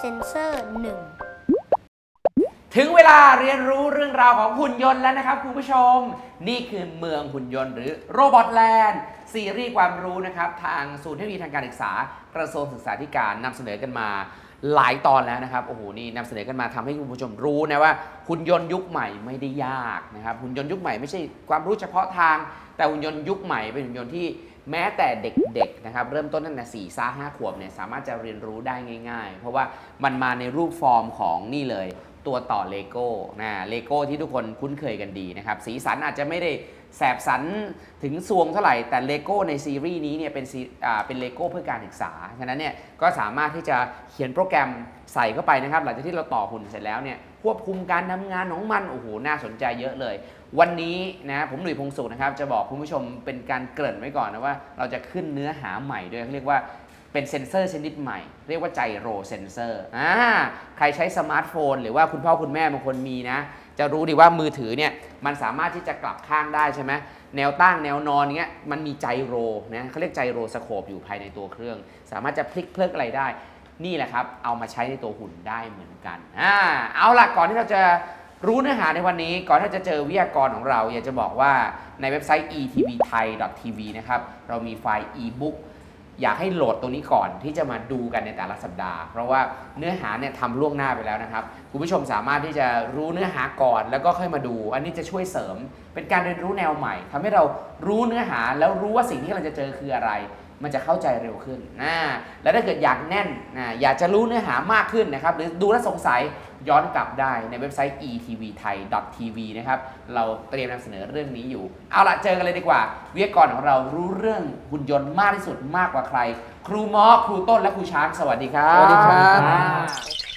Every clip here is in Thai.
เซนเซอร์ 1ถึงเวลาเรียนรู้เรื่องราวของหุ่นยนต์แล้วนะครับคุณผู้ชม นี่คือเมืองหุ่นยนต์หรือโรบอทแลนด์ซีรีส์ความรู้นะครับ ทางศูนย์เทคโนโลยีทางการศึกษากระทรวงศึกษาธิการนำเสนอกันมาหลายตอนแล้วนะครับโอ้โหนี่นำเสนอกันมาทำให้คุณผู้ชมรู้นะว่าหุ่นยนต์ยุคใหม่ไม่ได้ยากนะครับหุ่นยนต์ยุคใหม่ไม่ใช่ความรู้เฉพาะทาง แต่หุ่นยนต์ยุคใหม่เป็นหุ่นยนต์ที่ แม้แต่เด็กๆนะครับเริ่มต้นตั้งแต่4ี่ซ่าห้าขวบเนี่ยสามารถจะเรียนรู้ได้ง่าย ๆ เพราะว่ามันมาในรูปฟอร์มของนี่เลย ตัวต่อเลโก้นะเลโก้ที่ทุกคนคุ้นเคยกันดีนะครับสีสันอาจจะไม่ได้แสบสันถึงซวงเท่าไหร่แต่เลโก้ในซีรีส์นี้เนี่ยเป็นซีอ่าเป็นเลโก้เพื่อการศึกษา ฉะนั้นเนี่ยก็สามารถที่จะเขียนโปรแกรมใส่เข้าไปนะครับ หลังจากที่เราต่อหุ่นเสร็จแล้วเนี่ยควบคุมการทำงานของมัน โอ้โห น่าสนใจเยอะเลย วันนี้นะผมหนุ่ยพงศ์สุขนะครับจะบอกคุณผู้ชมเป็นการเกริ่นไว้ก่อนนะว่า เราจะขึ้นเนื้อหาใหม่ด้วยเขาเรียกว่าเป็นเซ็นเซอร์ชนิดใหม่ เรียกว่าไจโรเซนเซอร์อ่าใครใช้สมาร์ทโฟน หรือว่าคุณพ่อคุณแม่บางคนมีนะ จะรู้ดีว่ามือถือเนี่ยมันสามารถที่จะกลับข้างได้ใช่ไหมแนวตั้งแนวนอนเงี้ยมันมีไจโรนะเขาเรียกไจโรสโคปอยู่ภายในตัวเครื่อง สามารถจะพลิกเพลิกอะไรได้นี่แหละครับ เอามาใช้ในตัวหุ่นได้เหมือนกันอ่าเอาล่ะก่อนที่เราจะ รู้เนื้อหาในวันนี้ก่อนที่จะเจอวิทยากรของเรา อยากจะบอกว่าในเว็บไซต์ etvthai.tv นะครับเรามีไฟล์ e-book อยากให้โหลดตัวนี้ก่อนที่จะมาดูกันในแต่ละสัปดาห์ เพราะว่าเนื้อหาเนี่ยทำล่วงหน้าไปแล้วนะครับ คุณผู้ชมสามารถที่จะรู้เนื้อหาก่อนแล้วก็ค่อยมาดู อันนี้จะช่วยเสริม เป็นการเรียนรู้แนวใหม่ทำให้เรารู้เนื้อหาแล้วรู้ว่าสิ่งที่เราจะเจอคืออะไร มันจะเข้าใจเร็วขึ้นนะและถ้าเกิดอยากแน่นนะอยากจะรู้เนื้อหามากขึ้นนะครับ หรือดูแลสงสัยย้อนกลับได้ในเว็บไซต์ etvthai.tv นะครับ เราเตรียมนำเสนอเรื่องนี้อยู่ เอาละเจอกันเลยดีกว่า วิทยากรของเรารู้เรื่องหุ่นยนต์มากที่สุดมากกว่าใคร ครูมอครูต้นและครูช้าง สวัสดีครับ สวัสดีครับ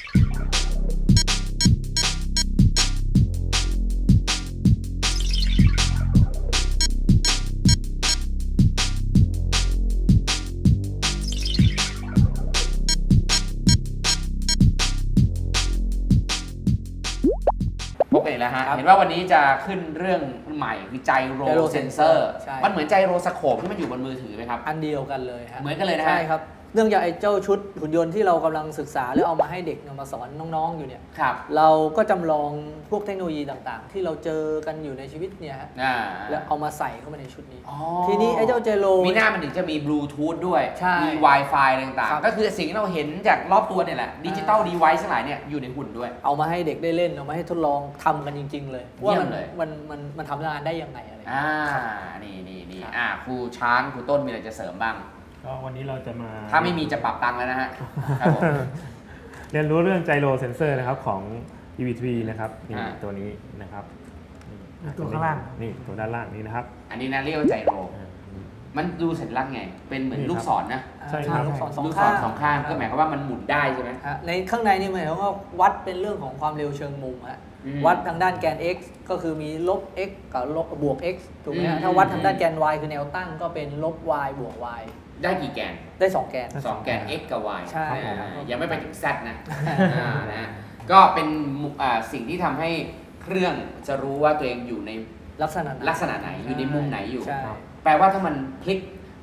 ห็นว่าวันนี้จะขึ้นเรื่องใหม่คือไจโร Gyro เซนเซอร์ ใช่ มันเหมือนไจโรสโคปที่มันอยู่บนมือถือไหมครับ อันเดียวกันเลยฮะเหมือนกันเลยนะฮะ ใช่ครับ เนื่องจากไอ้เจ้าชุดหุ่นยนต์ที่เรากำลังศึกษาแล้วเอามาให้เด็กเอามาสอนน้องๆอยู่เนี่ยครับเราก็จำลองพวกเทคโนโลยีต่างๆ ที่เราเจอกันอยู่ในชีวิตเนี่ยฮะอ่าแล้วเอามาใส่เข้ามาในชุดนี้อ๋อทีนี้ไอ้เจ้าเจโรมีหน้ามันถึงจะมีบลูทูธด้วยใช่มี Wi-Fi อะไรต่างครับๆก็คือสิ่งที่เราเห็นจากรอบตัวเนี่ยแหละดิจิตอลดีไวซ์ทั้งหลายเนี่ยอยู่ในหุ่นด้วย เอามาให้เด็กได้เล่นเอามาให้ทดลองทำกันจริง ๆ เลยเยี่ว่ายมมันเลยมันมันมันทำงานได้ยังไงอะไรอย่างอ่าเงี้ยนี่นี่นี่ครับอ่าครูช้างครูต้นมีอะไรจะเสริมบ้าง ก็วันนี้เราจะมา ถ้าไม่มีจะปรับตังค์แล้วนะฮะครับผม เรียนรู้เรื่องไจโรเซนเซอร์นะครับของ EV3 นะครับนี่อ่า ตัวนี้นะครับนี่ตัวข้างล่าง นี่ตัวด้านล่างนี้นะครับอันนี้นะเรียกว่าไจโร อ่ามันดูสัญลักษณ์ไง เป็นเหมือนนี่ลูกครับศรนะ ใช่ครับ ลูกศรสองลูกศข้ารงสองข้างก็หมายความว่ามันหมุนได้ใช่ไหม ฮะในข้างในนี่หมายความว่าวัดเป็นเรื่องของความเร็วเชิงมุมฮะอืม วัดทางด้านแกน x ก็คือมีลบ x กับลบบวก x ถูกไหมอืฮะมถ้าวัดทางด้านแกน y คือแนวตั้งก็เป็นลบ y บวก y ได้กี่แกน ได้ 2 แกนสองแกน x กับ y ใช่อ่ายังไม่ไปถึง z นะอ่านะก็เป็นมุอ่าสิ่งที่ทำให้เครื่องจะรู้ว่าตัวเองอยู่ในลักษณะลักษณะไหนอยู่ในมุมไหนอยู่ใช่แปลว่าถ้ามันพลิก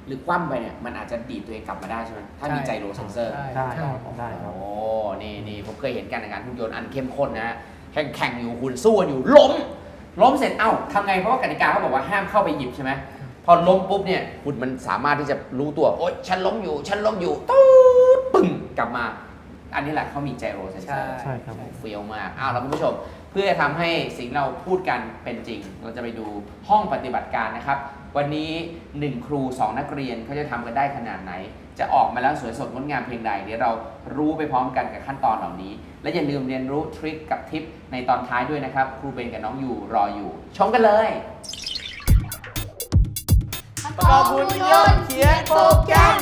หรือคว่ำไปเนี่ยมันอาจจะดีดตัวเองกลับมาได้ใช่ไหมถ้ามีใช่ไจโรเซนเซอร์ใช่ได้ใช่ครับได้ครับโอ้นี่นี่ผมเคยเห็นการแข่งขันหุ่นยนต์อันเข้มข้นนะฮะ แข่งแข่งอยู่หุ่นสู้กันอยู่ล้ม ล้มเสร็จเอ้าทำไงเพราะว่ากติกาเขาบอกว่าห้ามเข้าไปหยิบใช่ไหมพอล้มปุ๊บเนี่ยหุ่นมันสามารถที่จะรู้ตัวโอ๊ยฉันล้มอยู่ ฉันล้มอยู่ตู้ดปึ้งกลับมา อันนี้แหละเขามีไจโรเซนเซอร์ใช่ใช่ครับเฟี้ยวมากอ้าวแล้วคุณผู้ชม เพื่อจะทำให้สิ่งเราพูดกันเป็นจริง เราจะไปดูห้องปฏิบัติการนะครับ วันนี้ 1 ครู 2 นักเรียนเขาจะทำกันได้ขนาดไหน จะออกมาแล้วสวยสดงดงามเพียงใดเดี๋ยวเรารู้ไปพร้อมกันกับขั้นตอนเหล่านี้ และอย่าลืมเรียนรู้ทริคกับทิปในตอนท้ายด้วยนะครับ ครูเบนกับน้องยูรออยู่ ชมกันเลยประกอบหุ่นยนต์เขียนโปรแกรม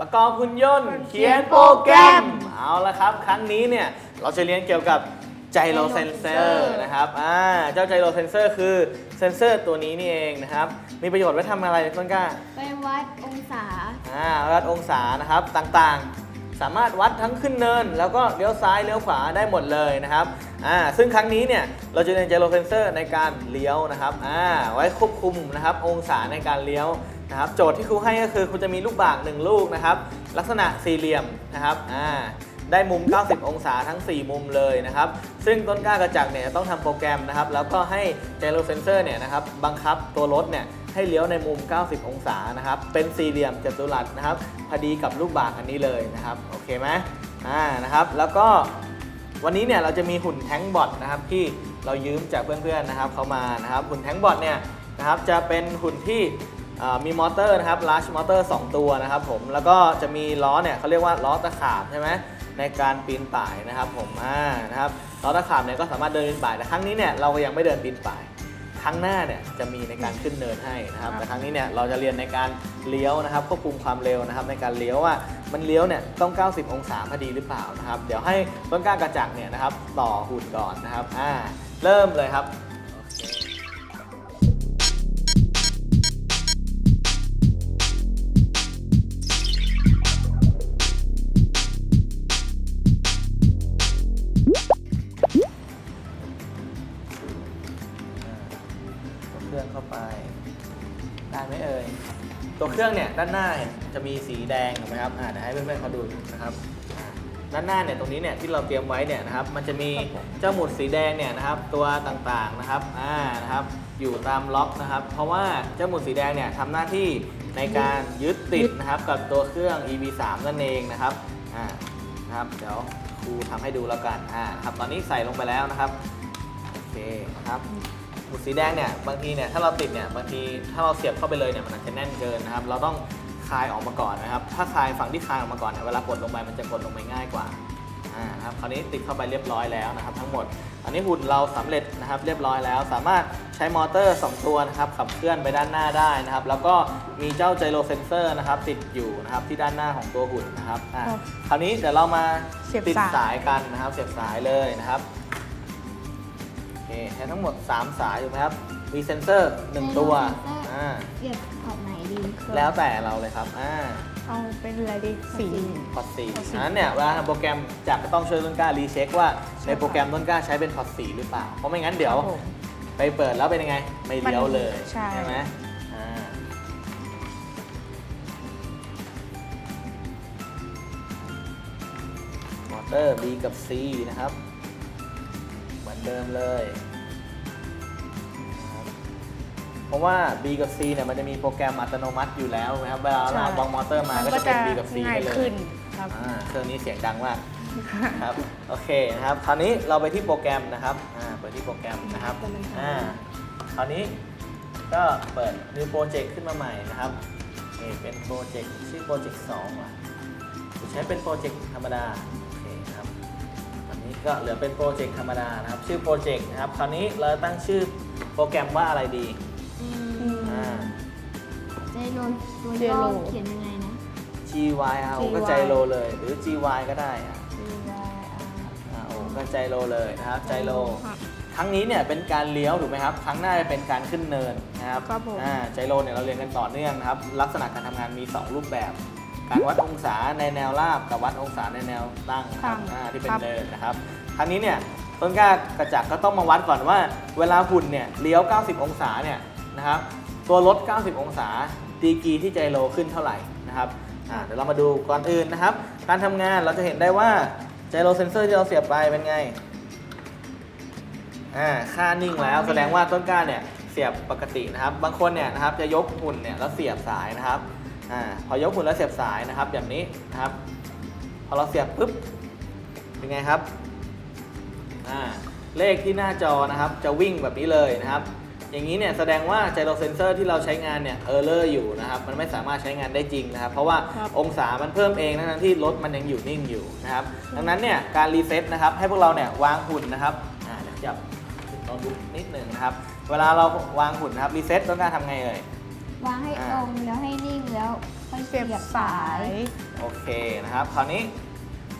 ประกอบหุ่นยนต์เขียนโปรแกรม เอาละครับ ครั้งนี้เนี่ยเราจะเรียนเกี่ยวกับ ไจโรเซนเซอร์นะครับ อ่า เจ้าไจโรเซนเซอร์คือเซนเซอร์ตัวนี้นี่เองนะครับ มีประโยชน์ไว้ทำอะไรต้นกล้า ไปวัดองศา อ่า วัดองศานะครับต่างๆ สามารถวัดทั้งขึ้นเนิน แล้วก็เลี้ยวซ้ายเลี้ยวขวาได้หมดเลยนะครับ อ่า ซึ่งครั้งนี้เนี่ยเราจะเรียนไจโรเซนเซอร์ในการเลี้ยวนะครับ อ่า ไว้ควบคุมนะครับองศาในการเลี้ยวนะครับ โจทย์ที่ครูให้ก็คือคุณจะมีลูกบากหนึ่งลูกนะครับ ลักษณะสี่เหลี่ยมนะครับ อ่า ได้มุม 90 องศาทั้ง 4 มุมเลยนะครับ ซึ่งต้นกล้ากระจักเนี่ยต้องทำโปรแกรมนะครับ แล้วก็ให้ไจโรเซนเซอร์เนี่ยนะครับบังคับตัวรถเนี่ยให้เลี้ยวในมุม 90 องศานะครับ เป็นสี่เหลี่ยมจัตุรัสนะครับ พอดีกับลูกบากอันนี้เลยนะครับ โอเคไหมอ่า นะครับ แล้วก็วันนี้เนี่ยเราจะมีหุ่นแท้งบอทนะครับที่เรายืมจากเพื่อนๆนะครับเขามานะครับ หุ่นแท้งบอทเนี่ยนะครับจะเป็นหุ่นที่มีมอเตอร์นะครับ large มอเตอร์ 2 ตัวนะครับผม แล้วก็จะมีล้อเนี่ยเขาเรียกว่าล้อตะขาบใช่ไหม ในการปีนป่ายนะครับผมอ่านะครับล้อตะขาบเนี่ยก็สามารถเดินปีนป่ายแต่ครั้งนี้เนี่ยเราก็ยังไม่เดินปีนป่าย ครั้งหน้าเนี่ยจะมีในการขึ้นเนินให้นะครับแต่ครั้งนี้เนี่ยเราจะเรียนในการเลี้ยวนะครับควบคุมความเร็วนะครับในการเลี้ยวว่ามันเลี้ยวเนี่ยต้อง 90 องศาพอดีหรือเปล่านะครับเดี๋ยวให้ต้นกล้ากระจักรเนี่ยนะครับต่อหุ่นก่อนนะครับอ่าเริ่มเลยครับ ด้านหน้าเนี่ยจะมีสีแดงถูกไหมครับอ่าเดี๋ยวให้เพื่อนๆเขาดูนะครับอ่าด้านหน้าเนี่ยตรงนี้เนี่ยที่เราเตรียมไว้เนี่ยนะครับมันจะมีเจ้าหมุดสีแดงเนี่ยนะครับตัวต่างๆนะครับอ่านะครับอยู่ตามล็อกนะครับ เพราะว่าเจ้าหมุดสีแดงเนี่ยทำหน้าที่ในการยึดติดนะครับกับตัวเครื่อง EV3 นั่นเองนะครับอ่านะครับเดี๋ยวครูทำให้ดูแล้วกันอ่าครับตอนนี้ใส่ลงไปแล้วนะครับโอเคนะครับหมุ ดสีแดงเนี่ยบางทีเนี่ยถ้าเราติดเนี่ยบางทีถ้าเราเสียบเข้าไปเลยเนี่ยมันอาจจะแน่นเกินนะครับเราต้องคลายออกมาก่อนนะครับ ถ้าคลายฝั่งที่คลายออกมาก่อนเนี่ยเวลากดลงไปมันจะกดลงไปง่ายกว่าอ่าครับคราวนี้ติดเข้าไปเรียบร้อยแล้วนะครับ ทั้งหมด อันนี้หุ่นเราสำเร็จนะครับ เรียบร้อยแล้ว สามารถใช้มอเตอร์ 2 ตัวนะครับขับเคลื่อนไปด้านหน้าได้นะครับ แล้วก็มีเจ้าไจโรเซนเซอร์นะครับ ติดอยู่นะครับที่ด้านหน้าของตัวหุ่นนะครับอ่าคราวนี้เดี๋ยวเรามาเสียบติดสายสายกันนะครับ เสียบสายเลยนะครับ โอเคใช้ทั้งหมด 3 สายอยู่ไหมครับ มีเซนเซอร์ 1 ตัว อ่าเทียบขอบไหนดีแล้วแต่เราเลยครับ อ่าเอาเป็นอะไรดีสี พอดสีพอดสีนั้นเนี่ยเวลาทำโปรแกรมจากก็ต้องช่วยต้นกล้ารีเช็คว่าในโปรแกรมต้นกล้าใช้เป็นพอดสีหรือเปล่า เพราะไม่งั้นเดี๋ยว ครับผม ไปเปิดแล้วเป็นยังไง ไม่เลี้ยวเลยใช่ ไหมอ่ามอเตอร์ B กับ C นะครับ เหมือนเดิมเลย ราะว่า B กับ C เนี่ยมันจะมีโปรแกรมอัตโนมัติอยู่แล้วนะครับ เวลาใช่ เราวางมอเตอร์มาก็จะเป็น B กับ C ง่ายไปเลยขึ้นครับ อ่าเครื่องนี้เสียงดังมากครับ โอเคนะครับ คราวนี้เราไปที่โปรแกรมนะครับอ่าไปที่โปรแกรมนะครับ อ่าคราวนี้ก็เปิด new project ขึ้นมาใหม่นะครับนี่เป็นโปรเจกต์ชื่อโปรเจกต์2ว่ะหรือใช้เป็นโปรเจกต์ธรรมดาโอเคครับ ตอนนี้ก็เหลือเป็นโปรเจกต์ธรรมดานะครับ ชื่อโปรเจกต์นะครับ คราวนี้เราตั้งชื่อโปรแกรมว่าอะไรดีอ่าใจ โรนตัวเจย่อโรเขียนยังไงนะ GY เอาก็ GY ใจโลเลย หรือ GY ก็ได้อะอ่าโอ้ก็ใจโลเลยนะครับใจโล ครับ ครั้งนี้เนี่ยเป็นการเลี้ยวถูกไหมครับ ครั้งหน้าจะเป็นการขึ้นเนินนะครับครับผม อ่าใจโลเนี่ยเราเรียนกันต่อเนื่องนะครับ ลักษณะการทำงานมี 2 รูปแบบ การวัดองศาในแนวราบกับวัดองศาในแนวตั้งนะครับตั้งอ่าที่เป็นครับ เนินนะครับครั้งนี้เนี่ยต้นกล้ากระจักก็ต้องมาวัดก่อนว่า เวลาหุ่นเนี่ยเลี้ยว 90 องศาเนี่ยนะครับตัวรถ 90 องศา ดีกรีที่ใจโลขึ้นเท่าไหร่นะครับเดี๋ยวเรามาดูก่อนอื่นนะครับ การทำงานเราจะเห็นได้ว่าไจโรเซนเซอร์ที่เราเสียบไปเป็นไงอ่าค่านิ่งแล้วแสดงว่าต้นกล้าเนี่ยเสียบปกตินะครับ บางคนเนี่ยนะครับจะยกหุ่นเนี่ยแล้วเสียบสายนะครับอ่าพอยกหุ่นแล้วเสียบสายนะครับแบบนี้นะครับ พอเราเสียบปุ๊บเป็นไงครับอ่าเลขที่หน้าจอนะครับ จะวิ่งแบบนี้เลยนะครับ อย่างนี้เนี่ยแสดงว่าไจโรเซนเซอร์ที่เราใช้งานเนี่ยเออร์เลอร์อยู่นะครับมันไม่สามารถใช้งานได้จริงนะครับ เพราะว่าครับองศามันเพิ่มเองทั้งๆที่รถมันยังอยู่นิ่งอยู่นะครับดังนั้นเนี่ยการรีเซ็ตนะครับให้พวกเราเนี่ยวางหุ่นนะครับอ่าเดี๋ยวจับโน้ตบุ๊กนิดหนึ่งนะครับเวลาเราวางหุ่นนะครับรีเซ็ตต้องการทำไงเอ่ยวางให้อ่าตรงแล้วให้นิ่งแล้วค่อยเสียบสาย โอเคนะครับคราวนี้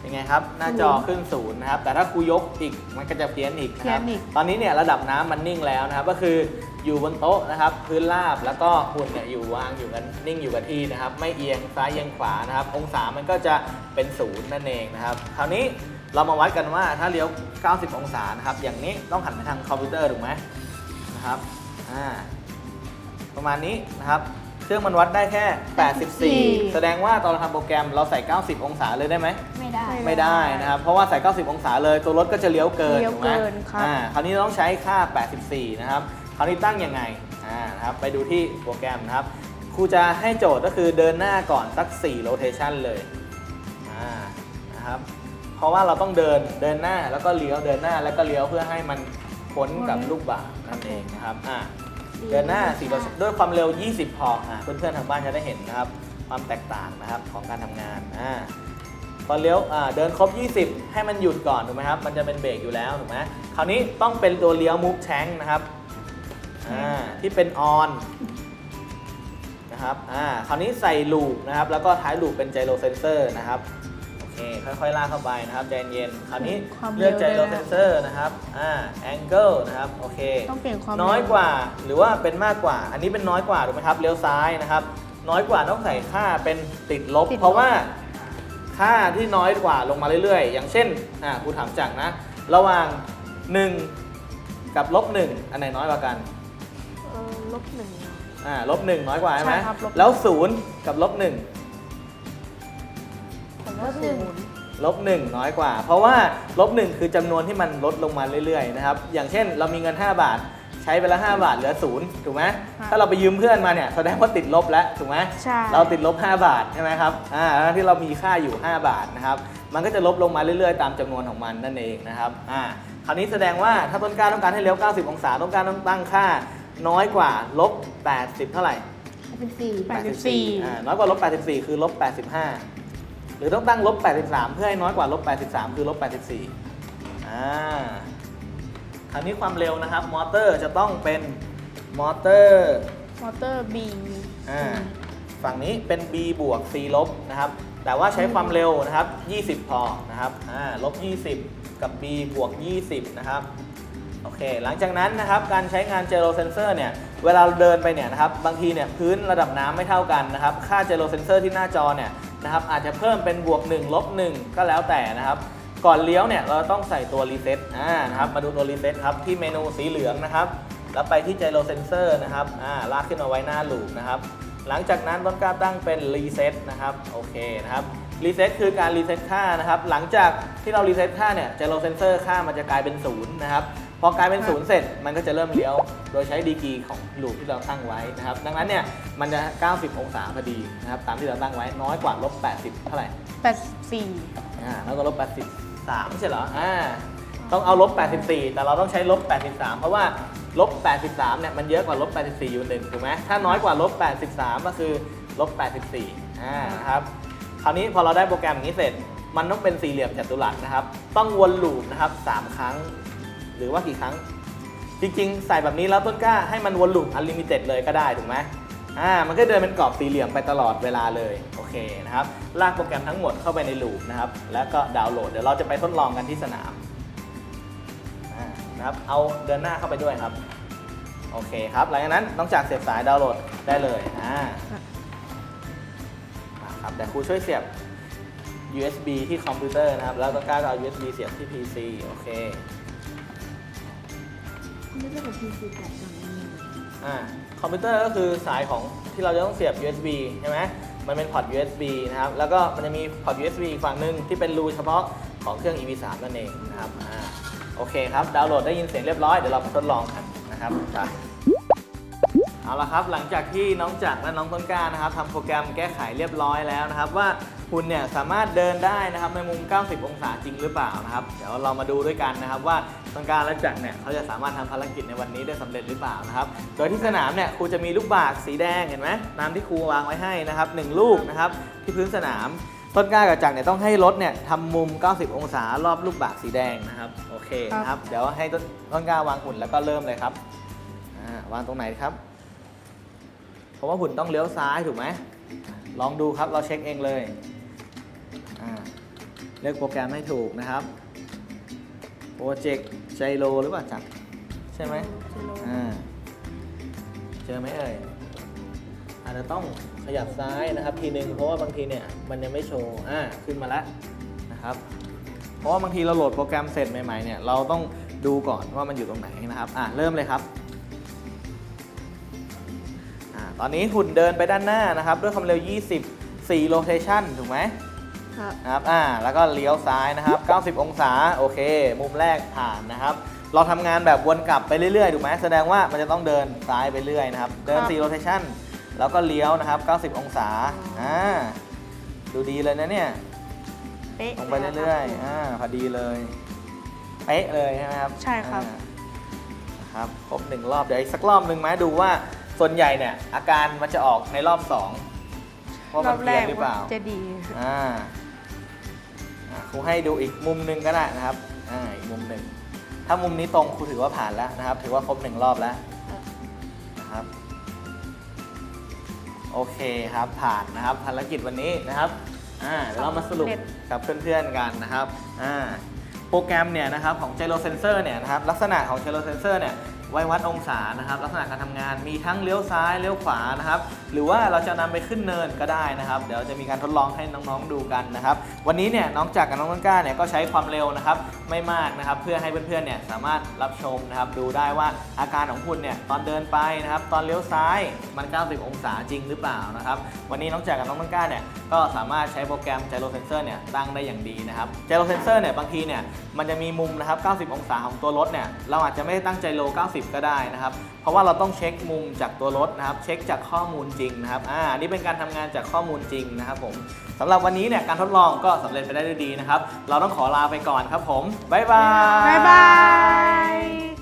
เป็นไงครับ หน้าจอขึ้นศูนย์นะครับ แต่ถ้าครูยกอีกมันก็จะเพี้ยนอีกนะครับ เพี้ยนอีก ตอนนี้เนี่ยระดับน้ำมันนิ่งแล้วนะครับ ก็คืออยู่บนโต๊ะนะครับ พื้นราบแล้วก็หุ่นเนี่ยอยู่วางอยู่กันนิ่งอยู่กับที่นะครับ ไม่เอียงซ้ายเอียงขวานะครับ องศามันก็จะเป็นศูนย์นั่นเองนะครับ คราวนี้เรามาวัดกันว่าถ้าเลี้ยว 90 องศานะครับ อย่างนี้ต้องหันไปทางคอมพิวเตอร์ถูกไหมนะครับ อ่า ประมาณนี้นะครับ เครื่องมันวัดได้แค่84 แสดงว่าตอนเราทำโปรแกรมเราใส่ 90 องศาเลยได้ไหมไม่ได้ ไม่ได้นะครับ เพราะว่าใส่ 90 องศาเลยตัวรถก็จะเลี้ยวเกินเลี้ยวถูกไหมเกินครับ อ่าคราวนี้เราต้องใช้ค่า 84 นะครับ คราวนี้ตั้งยังไง อ่า นะครับ ไปดูที่โปรแกรมนะครับ ครูจะให้โจทย์ก็คือเดินหน้าก่อนสัก 4 rotation เลย อ่า นะครับ เพราะว่าเราต้องเดิน เดินหน้าแล้วก็เลี้ยว เดินหน้าแล้วก็เลี้ยวเพื่อให้มันพ้นกับลูกบาศก์นั่นเองนะครับ อ่า เดินหน้า4โลด้วยความเร็ว 20 พออะเพื่อนๆทางบ้านจะได้เห็นนะครับ ความแตกต่างนะครับของการทำงานอ่าพอเลี้ยวอ่าเดินครบ 20 ให้มันหยุดก่อนถูกไหมครับ มันจะเป็นเบรกอยู่แล้วถูกไหมคราวนี้ต้องเป็นตัวเลี้ยว move tank นะครับอ่าที่เป็น on นะครับอ่าคราวนี้ใส่ลูปนะครับ แล้วก็ท้ายลูปเป็นไจโรเซนเซอร์นะครับ โอเคค่อยๆลากเข้าไปนะครับใจเย็นๆคราวนี้ความเลือกเร็วไจโรด้วยนะเซนเซอร์นะครับอ่า angle นะครับโอเค ต้องเปลี่ยนความน้อยเร็วกว่าหรือว่าเป็นมากกว่า อันนี้เป็นน้อยกว่าถูกไหมครับเลี้ยวซ้ายนะครับ น้อยกว่าต้องใส่ค่าเป็นติดลบ ติดลบ เพราะว่าค่าที่น้อยกว่าลงมาเรื่อยๆ อย่างเช่นอ่าครูถามจักรนะ ระหว่าง 1 กับลบ1อันไหนน้อยกว่ากันเออลบหนึ่ง อ่าลบ1น้อยกว่าใช่ไหมใช่ครับลบ แล้ว 0 กับลบ1 ผมว่าศูนย์ลบ1น้อยกว่า เพราะว่าลบ1คือจำนวนที่มันลดลงมาเรื่อยๆนะครับอย่างเช่น เรามีเงิน 5 บาท ใช้ไปละ5บาทเหลือศูนย์ถูกไหมถ้าเราไปยืมเพื่อนมาเนี่ยแสดงว่าติดลบแล้วถูกไหมใช่เราติดลบ 5 บาทใช่ไหมครับอ่าทั้งที่เรามีค่าอยู่ 5 บาทนะครับมันก็จะลบลงมาเรื่อยๆ ตามจำนวนของมันนั่นเองนะครับอ่าคราวนี้แสดงว่าถ้าต้นกล้าต้องการให้เลี้ยว 90 องศาต้นกล้าต้องตั้งค่าน้อยกว่าลบ 80 เท่าไหร่เป็นสี่แปดสิบสี่อ่าน้อยกว่าลบ 84 คือลบ 85ห รือต้องตั้งลบ 83 เพื่อให้น้อยกว่าลบ 83 คือลบ 84 อ่าคราวนี้ความเร็วนะครับ มอเตอร์จะต้องเป็นมอเตอร์มอเตอร์บีอ่าฝั่งนี้เป็น b บวก c ลบนะครับ แต่ว่าใช้ความเร็วนะครับ 20 พอนะครับอ่าลบ 20 กับ b บวก 20 นะครับโอเค หลังจากนั้นนะครับ การใช้งานเจโรเซนเซอร์เนี่ย เวลาเราเดินไปเนี่ยนะครับ บางทีเนี่ยพื้นระดับน้ำไม่เท่ากันนะครับ ค่าเจโรเซนเซอร์ที่หน้าจอเนี่ย นะครับอาจจะเพิ่มเป็นบวก1ลบ1ก็แล้วแต่นะครับ ก่อนเลี้ยวเนี่ยเราต้องใส่ตัวรีเซ็ตอ่านะครับมาดูตัวรีเซ็ตครับที่เมนูสีเหลืองนะครับ แล้วไปที่ไจโรเซนเซอร์นะครับอ่าลากขึ้นมาไว้หน้าลูปนะครับหลังจากนั้นต้นกล้าตั้งเป็นรีเซ็ตนะครับโอเคนะครับรีเซ็ตคือการรีเซ็ตค่านะครับหลังจากที่เรารีเซ็ตค่าเนี่ยเจโรเซนเซอร์ค่ามันจะกลายเป็นศูนย์นะครับ พอกลายเป็นศูนย์เสร็จมันก็จะเริ่มเลี้ยว โดยใช้ดีกรีของลูปที่เราตั้งไว้นะครับ ดังนั้นเนี่ยมันจะ 90 องศาพอดีนะครับตามที่เราตั้งไว้น้อยกว่าลบ 80 เท่าไหร่แปดสี่อ่าแล้วก็ลบ 83ไม่ใช่เหรออ่าต้องเอาลบ 84 แต่เราต้องใช้ลบ 83 เพราะว่าลบ 83 เนี่ยมันเยอะกว่าลบ 84 อยู่หนึ่งถูกไหมถ้าน้อยกว่าลบ 83 ก็คือลบ 84อ่านะครับคราวนี้พอเราได้โปรแกรมอย่างนี้เสร็จ มันต้องเป็นสี่เหลี่ยมจัตุรัสนะครับ ต้องวนลูปนะครับ 3 ครั้ง หรือว่ากี่ครั้ง จริงๆ ใส่แบบนี้แล้วต้นกล้าให้มันวนลูปอันลิมิเต็ดเลยก็ได้ถูกไหมอ่ามันก็เดินเป็นกรอบสี่เหลี่ยมไปตลอดเวลาเลยโอเคนะครับลากโปรแกรมทั้งหมดเข้าไปในลูปนะครับแล้วก็ดาวน์โหลดเดี๋ยวเราจะไปทดลองกันที่สนามนะครับเอาเดินหน้าเข้าไปด้วยครับโอเคครับหลังจากนั้นต้องจากเสียบสายดาวน์โหลดได้เลยอ่าครับแต่ครูช่วยเสียบ USB ที่คอมพิวเตอร์นะครับ แล้วต้นกล้าเอา USB เสียบที่ PC โอเค ไม่ได้กับพีซีแตกต่างกันยังไงอ่าคอมพิวเตอร์ก็คือสายของที่เราจะต้องเสียบ USB ใช่ไหมมันเป็นพอร์ต USB นะครับ แล้วก็มันจะมีพอร์ต USB อีกฝั่งหนึ่งที่เป็นรูเฉพาะของเครื่อง EV3 นั่นเองนะครับอ่าโอเคครับ ดาวน์โหลดได้ยินเสียงเรียบร้อย เดี๋ยวเรามาทดลองกันนะครับไปเอาละครับ หลังจากที่น้องจักรและน้องต้นกล้านะครับทำโปรแกรมแก้ไขเรียบร้อยแล้วนะครับว่า หุ่นเนี่ยสามารถเดินได้นะครับในมุม 90 องศาจริงหรือเปล่านะครับเดี๋ยวเรามาดูด้วยกันนะครับว่าต้นกล้าและจักรเนี่ยเขาจะสามารถทำภารกิจในวันนี้ได้สำเร็จหรือเปล่านะครับ โดยที่สนามเนี่ยครูจะมีลูกบาศก์สีแดงเห็นไหมตามที่ครูวางไว้ให้นะครับหนึ่งลูกนะครับที่พื้นสนามต้นกล้ากับจักรเนี่ยต้องให้รถเนี่ยทำมุม 90 องศารอบลูกบาศก์สีแดงนะครับโอเคนะครับเดี๋ยวให้ต้นต้นกล้าวางหุ่นแล้วก็เริ่มเลยครับอ่าวางตรงไหนครับเพราะว่าหุ่นต้องเลี้ยวซ้ายถูกไหมลองดูครับเราเช็คเองเลยอ่า เลือกโปรแกรมให้ถูกนะครับโปรเจกต์ไจโรหรือเปล่าจักรใช่ไหมอ่าเจอไหมเอ่ยอาจจะต้องขยับซ้ายนะครับทีนึงเพราะว่าบางทีเนี่ยมันยังไม่โชว์อ่าขึ้นมาแล้วนะครับเพราะว่าบางทีเราโหลดโปรแกรมเสร็จใหม่ๆเนี่ยเราต้องดูก่อนว่ามันอยู่ตรงไหนนะครับอ่าเริ่มเลยครับอ่าตอนนี้หุ่นเดินไปด้านหน้านะครับ ด้วยความเร็ว20 4 rotation ถูกไหม ครับ นะครับ อ่า แล้วก็เลี้ยวซ้ายนะครับ 90 องศา โอเค มุมแรกผ่านนะครับ เราทำงานแบบวนกลับไปเรื่อยๆ ถูกไหมแสดงว่ามันจะต้องเดินซ้ายไปเรื่อยนะครับ เดิน4 rotation แล้วก็เลี้ยวนะครับ 90 องศา อ่า ดูดีเลยนะเนี่ย เป๊ะลงไปเรื่อยๆ อ่า พอดีเลย เป๊ะเลยใช่ไหมครับใช่ครับ อ่านะครับ ครบหนึ่งรอบ เดี๋ยวอีกสักรอบหนึ่งไหมดูว่า ส่วนใหญ่เนี่ย อาการมันจะออกในรอบสองว่ามันเพลียหรือเปล่า จะดี อ่าอ่า ครูให้ดูอีกมุมหนึ่งก็ได้นะครับอ่าอีกมุมหนึ่ง ถ้ามุมนี้ตรงครูถือว่าผ่านแล้วนะครับ ถือว่าครบหนึ่งรอบแล้วนะครับ โอเคครับผ่านนะครับภารกิจวันนี้นะครับอ่าเดี๋ยวเรามาสรุปสำเร็จกับเพื่อนๆกันนะครับอ่าโปรแกรมเนี่ยนะครับของ Gyro Sensor เนี่ยนะครับลักษณะของ Gyro Sensor เนี่ยไว้วัดองศานะครับ ลักษณะการทำงานมีทั้งเลี้ยวซ้ายเลี้ยวขวานะครับ หรือว่าเราจะนำไปขึ้นเนินก็ได้นะครับ เดี๋ยวจะมีการทดลองให้น้องๆดูกันนะครับ วันนี้เนี่ยน้องจักรกับน้องต้นกล้าเนี่ยก็ใช้ความเร็วนะครับไม่มากนะครับ เพื่อให้เพื่อนๆเนี่ยสามารถรับชมนะครับ ดูได้ว่าอาการของคุณเนี่ยตอนเดินไปนะครับ ตอนเลี้ยวซ้ายมัน 90 องศาจริงหรือเปล่านะครับ วันนี้น้องจักรกับน้องต้นกล้าเนี่ยก็สามารถใช้โปรแกรม Gyro Sensor เนี่ยตั้งได้อย่างดีนะครับ Gyro Sensor เนี่ยบางทีเนี่ยมันจะมีมุมนะครับ 90 องศาของตัวรถเนี่ยเราอาจจะไม่ได้ตั้งใจโล90ก็ได้นะครับ เพราะว่าเราต้องเช็คมุมจากตัวรถนะครับ เช็คจากข้อมูลจริงนะครับ อ่านี่เป็นการทำงานจากข้อมูลจริงนะครับผมสำหรับวันนี้เนี่ยการทดลองก็สำเร็จไปได้ด้วยดีนะครับ เราต้องขอลาไปก่อนครับผม บ๊ายบาย บ๊ายบาย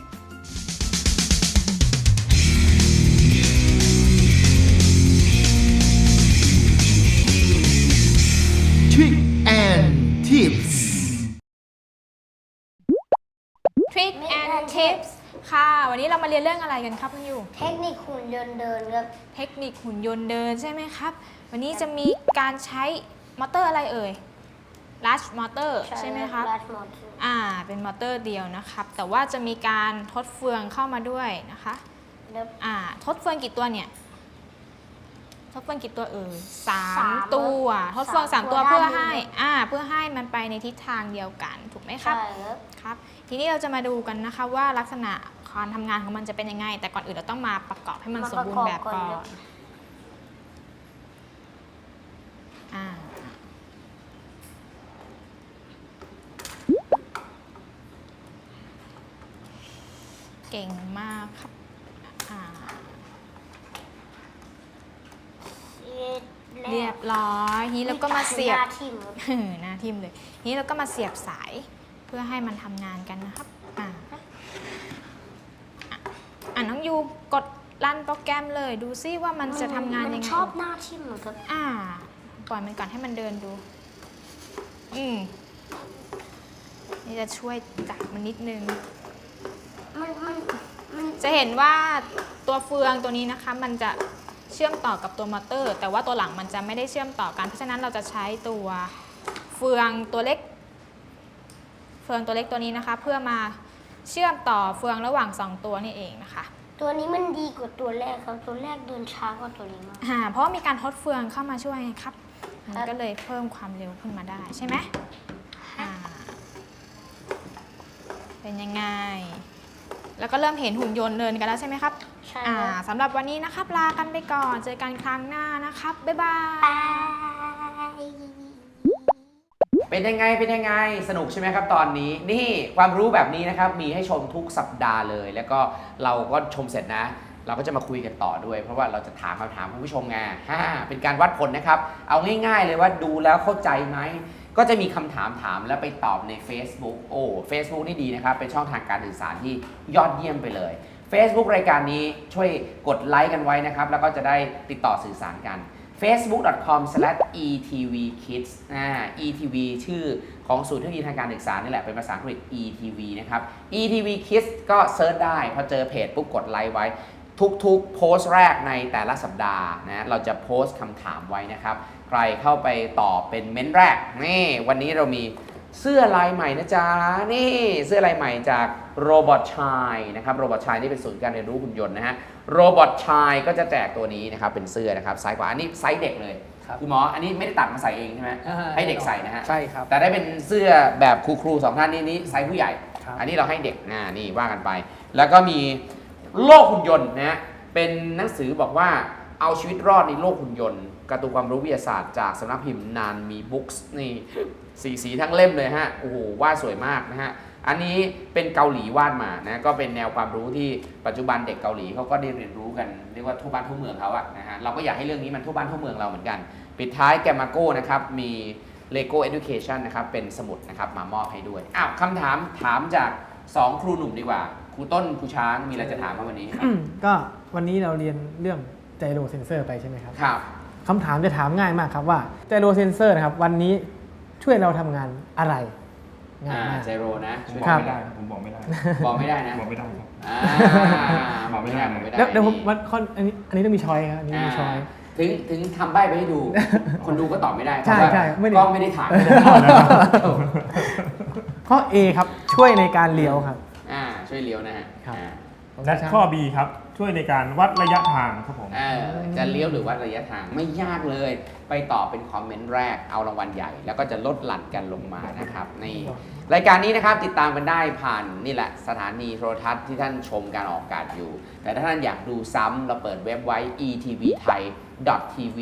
มาเรียนเรื่องอะไรกันครับน้องยูเทคนิคหุ่นยนต์เดินครับเทคนิคหุ่นยนต์เดินใช่ไหมครับ วันนี้จะมีการใช้มอเตอร์อะไรเอ่ย large motor ใช่ไหมครับลัดมอเตอร์อ่า เป็นมอเตอร์เดียวนะครับ แต่ว่าจะมีการทดเฟืองเข้ามาด้วยนะคะ ครับ อ่า ทดเฟืองกี่ตัวเนี่ย ทดเฟืองกี่ตัวเอ่ยสามสามตัว ทดเฟืองสาสามมตัตัววด้านเพื่อหนึ่งให้ อ่า เพื่อให้มันไปในทิศทางเดียวกัน ถูกไหมครับ ใช่ครับ ครับ ทีนี้เราจะมาดูกันนะคะว่าลักษณะ การทำงานของมันจะเป็นยังไง แต่ก่อนอื่นเราต้องมาประกอบให้มันมาสมบูรณ์แบบประกอบก่ก่ออนนครับอ่าเก่งมากครับอ่าเรียบร้อยทีนี้เราก็มาเสียบหน้าทิ่มครับเออหน้าทิมเลยทีนี้เราก็มาเสียบสายเพื่อให้มันทำงานกันนะครับ อ่าอะอ่ะน้องยูกดรันโปรแกรมเลยดูซิว่ามันจะทำงานยังไงมัชอบหน้าทิ่มเหรอครับ อ่า ปล่อยมันก่อนให้มันเดินดู อืมนี่จะช่วยจับมันนิดนึง มันมันมันจะเห็นว่าตัวเฟืองตัวนี้นะคะ มันจะเชื่อมต่อกับตัวมอเตอร์ แต่ว่าตัวหลังมันจะไม่ได้เชื่อมต่อกัน เพราะฉะนั้นเราจะใช้ตัวเฟืองตัวเล็ก เฟืองตัวเล็กตัวนี้นะคะ เพื่อมา เชื่อมต่อเฟืองระหว่างสองตัวนี่เองนะคะ ตัวนี้มันดีกว่าตัวแรกครับ ตัวแรกเดินช้ากว่าตัวนี้มาก อ่าเพราะว่ามีการทดเฟืองเข้ามาช่วยไงครับ มันครับก็เลยเพิ่มความเร็วขึ้นมาได้ใช่ไหมอ่าเป็นยังไง แล้วก็เริ่มเห็นหุ่นยนต์เดินกันแล้วใช่ไหมครับใช่อ่าครับสำหรับวันนี้นะครับลากันไปก่อน เจอกันครั้งหน้านะนะครับ บ๊ายบาย เป็นยังไงเป็นยังไงสนุกใช่ไหมครับตอนนี้ นี่ความรู้แบบนี้นะครับมีให้ชมทุกสัปดาห์เลย แล้วก็เราก็ชมเสร็จนะ เราก็จะมาคุยกันต่อด้วย เพราะว่าเราจะถามคำถามคุณผู้ชมไงฮ่าเป็นการวัดผลนะครับ เอาง่าย ๆ เลยว่าดูแล้วเข้าใจไหมก็จะมีคำถามถามแล้วไปตอบใน Facebook โอ้ Facebook นี่ดีนะครับ เป็นช่องทางการสื่อสารที่ยอดเยี่ยมไปเลย Facebook รายการนี้ช่วยกดไลค์กันไว้นะครับ แล้วก็จะได้ติดต่อสื่อสารกัน facebook.com/etvkids อ่า etv ชื่อของศูนย์เทคโนโลยีทางการศึกษานี่แหละเป็นภาษาอังกฤษ etv นะครับ etv kids ก็เซิร์ชได้ พอเจอเพจปุ๊บกดไลค์ไว้ ทุกๆ โพสต์แรกในแต่ละสัปดาห์นะเราจะโพสต์คำถามไว้นะครับ ใครเข้าไปตอบเป็นเม้นต์แรกนี่วันนี้เรามี เสื้อลายใหม่นะจ๊ะนี่เสื้อลายใหม่จากโรบอทชายนะครับโรบอทชายนี่เป็นศูนย์การเรียนรู้หุ่นยนต์นะฮะโรบอทชายก็จะแจกตัวนี้นะครับเป็นเสื้อนะครับไซส์กว่าอันนี้ไซส์เด็กเลยครับณหมออันนี้ไม่ได้ตัดมาใส่เองใช่ไหมอ่าให้เด็กใส่นะฮะใช่ครับ แต่ได้เป็นเสื้อแบบครูครูๆสองท่านนี้นี้ไซส์ผู้ใหญ่ ครับ อันนี้เราให้เด็กนะนี่ว่ากันไป แล้วก็มีโลกหุ่นยนต์นะฮะเป็นหนังสือบอกว่าเอาชีวิตรอดในโลกหุ่นยนต์การ์ตูนความรู้วิทยาศาสตร์จากสำนักพิมพ์นานมีบุ๊กส์นี่ สีสีทั้งเล่มเลยฮะโอ้โหวาดสวยมากนะฮะอันนี้เป็นเกาหลีวาดมานะก็เป็นแนวความรู้ที่ปัจจุบันเด็กเกาหลีเขาก็ได้เรียนรู้กันเรียกว่าทั่วบ้านทั่วเมืองเขาอะนะฮะเราก็อยากให้เรื่องนี้มันทั่วบ้านทั่วเมืองเราเหมือนกัน ปิดท้ายแกมมาโก้นะครับมี Lego Education นะครับเป็นสมุดนะครับมามอบให้ด้วยอ้าวคำถามถามจาก 2 ครูหนุ่มดีกว่า ครูต้นครูช้างมีอะไรจะถามมาวันนี้ครับก็วันนี้เราเรียนเรื่องไจโรเซนเซอร์ไปใช่ไหมครับครับคำถามจะถามง่ายมากครับว่าไจโรเซนเซอร์นะครับวันนี้ ช่วยเราทำงานอะไรง่ายอ่ามากเจโรนะช่วยครับไม่ได้ผมบอกไม่ได้บอกไม่ได้นะบอกไม่ได้ครับ อ่าบอกไม่ได้บอกไม่ได้เดี๋ยวเดี๋ยวผมนี่วันข้ออันนี้อันนี้ต้องมีช้อยครับอันนี้อ่ามีช้อยถึงถึงทำใบ้ไปให้ดู คนดูก็ตอบไม่ได้ใช่เพราะว่าใช่ไม่ได้ กล้องไม่ได้ถ่ายข้อ A ครับช่วยในการเลี้ยวครับ อ่าช่วยเลี้ยวนะฮะครับ อ่า และข้อ B ครับ ช่วยในการวัดระยะทางครับผม เออจะเลี้ยวหรือวัดระยะทางไม่ยากเลย ไปต่อเป็นคอมเมนต์แรกเอารางวัลใหญ่ แล้วก็จะลดหลั่นกันลงมานะครับนี่รายการนี้นะครับติดตามกันได้ผ่านนี่แหละสถานีโทรทัศน์ที่ท่านชมการออกอากาศอยู่ แต่ถ้าท่านอยากดูซ้ำเราเปิดเว็บไว้ etvthai.tv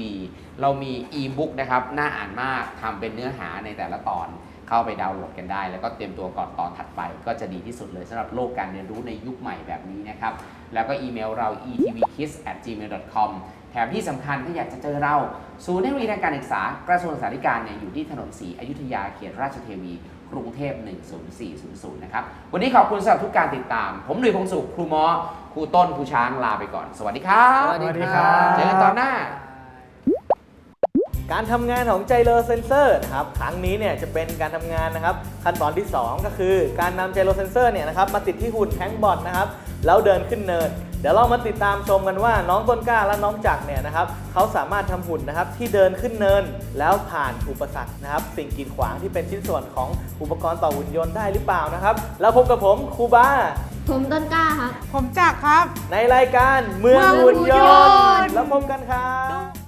เรามี e-book นะครับน่าอ่านมากทำเป็นเนื้อหาในแต่ละตอน เข้าไปดาวน์โหลดกันได้ แล้วก็เตรียมตัวก่อนตอนถัดไป ก็จะดีที่สุดเลยสำหรับโลกการเรียนรู้ในยุคใหม่แบบนี้นะครับ แล้วก็อีเมลเรา etvkids@gmail.com แถมที่สำคัญถ้าอยากจะเจอเรา ศูนย์เทคโนโลยีทางการศึกษากระทรวงศึกษาธิการเนี่ยอยู่ที่ถนนศรีอยุธยาเขตราชเทวี กรุงเทพ 10400 นะครับ วันนี้ขอบคุณสำหรับทุกการติดตาม ผมหนุ่ยพงศ์สุขครูหมอครูต้นครูช้างลาไปก่อน สวัสดีครับ สวัสดีครับ เจอกันตอนหน้า การทำงานของไจโรเซนเซอร์นะครับครั้งนี้เนี่ยจะเป็นการทำงานนะครับขั้นตอนที่ 2 ก็คือการนำไจโรเซนเซอร์เนี่ยนะครับมาติดที่หุ่นแทงบอดนะครับแล้วเดินขึ้นเนิน เดี๋ยวเรามาติดตามชมกันว่าน้องต้นกล้าและน้องจักรเนี่ยนะครับเขาสามารถทำหุ่นนะครับที่เดินขึ้นเนิน แล้วผ่านอุปสรรคนะครับสิ่งกีดขวางที่เป็นชิ้นส่วนของอุปกรณ์ต่อหุ่นยนต์ได้หรือเปล่านะครับแล้วพบกับผมครูบาผมต้นกล้าครับ ผมจักรครับ ในรายการเมืองหุ่นยนต์ แล้วพบกันครับ